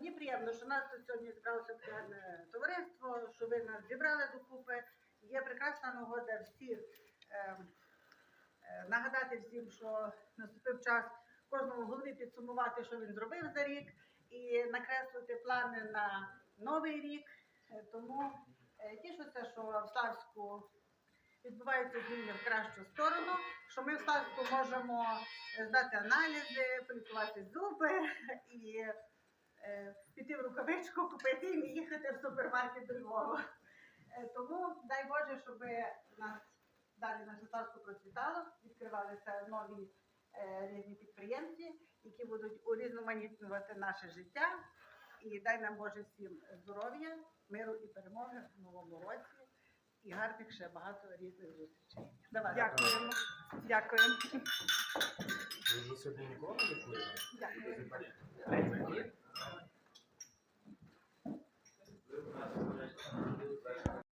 Мені приємно, що нас тут сьогодні зібралося таке товариство, що ви нас зібрали докупи. Є прекрасна нагода всіх е, е, нагадати всім, що наступив час кожному голові підсумувати, що він зробив за рік, і накреслити плани на новий рік. Е, Тому е, тішуся, що в Славську відбуваються зміни в кращу сторону, що ми в Славську можемо здати аналізи, полікувати зуби і піти в рукавичку, купити і їхати в супермаркет до Львова. Е, Тому дай Боже, щоб нас далі наше царство процвітало, відкривалися нові е, різні підприємці, які будуть урізноманітнювати наше життя. І дай нам Боже всім здоров'я, миру і перемоги в новому році і гарних ще багато різних зустрічей. Давай. Дякуємо. Дякуємо. Ви